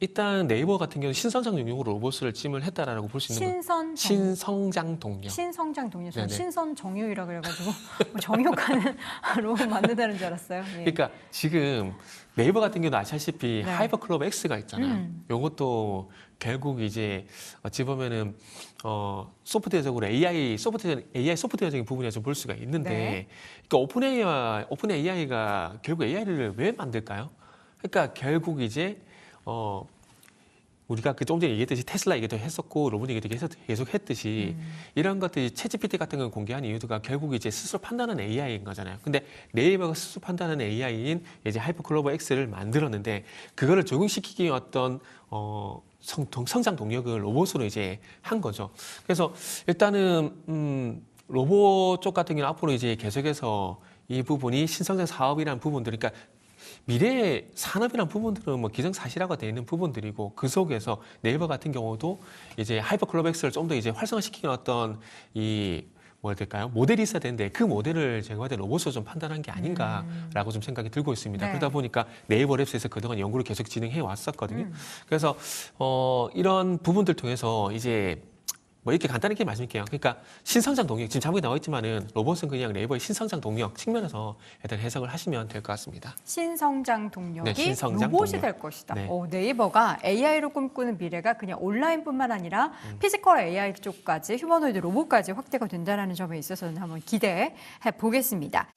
일단 네이버 같은 경우는 신성장 용역으로 로봇을 찜을 했다라고 볼 수 있는 거 신선 정, 신성장 동력. 신성장 동료 저는. 신선 정유이라 그래가지고 뭐 정육하는 로봇 만든다는 줄 알았어요. 예. 그러니까 지금 네이버 같은 경우는 아시다시피 네. 하이퍼 클럽 X가 있잖아요. 음. 요것도 결국 이제 어찌 보면은 어 소프트웨어적으로 AI 소프트웨어 AI 소프트웨어적인 부분에 좀볼 수가 있는데 네. 그러니까 오픈 AI와 오픈 AI가 결국 AI를 왜 만들까요? 그러니까 결국 이제 어 우리가 그좀 전에 얘기했듯이 테슬라 얘기도 했었고 로봇 얘기도 계속, 계속 했듯이 음. 이런 것들이 챗GPT 같은 걸 공개한 이유가 결국 이제 스스로 판단하는 AI인 거잖아요. 근데 네이버가 스스로 판단하는 AI인 이제 하이퍼클로버 X를 만들었는데 그거를 적용시키기 위한 어떤 어 성, 동- 성장 동력을 로봇으로 이제 한 거죠. 그래서 일단은 음 로봇 쪽 같은 경우는 앞으로 이제 계속해서 이 부분이 신성장 사업이라는 부분들, 그러니까 미래의 산업이라는 부분들은 뭐 기정사실화가 되어 있는 부분들이고 그 속에서 네이버 같은 경우도 이제 하이퍼클로백스를 좀 더 이제 활성화시키는 어떤 이 뭐라 될까요? 모델이 있어야 되는데 그 모델을 제가 볼 로봇으로 좀 판단한 게 아닌가라고 좀 생각이 들고 있습니다. 네. 그러다 보니까 네이버 랩스에서 그동안 연구를 계속 진행해 왔었거든요. 음. 그래서 어 이런 부분들 통해서 이제 뭐 이렇게 간단하게 말씀드릴게요. 그러니까 신성장 동력 지금 자막에 나와 있지만은 로봇은 그냥 네이버의 신성장 동력 측면에서 일단 해석을 하시면 될 것 같습니다. 신성장 동력이 네, 신성장 로봇이 동력. 될 것이다. 네. 오, 네이버가 AI로 꿈꾸는 미래가 그냥 온라인뿐만 아니라 피지컬 AI 쪽까지 휴머노이드 로봇까지 확대가 된다는 점에 있어서는 한번 기대해 보겠습니다.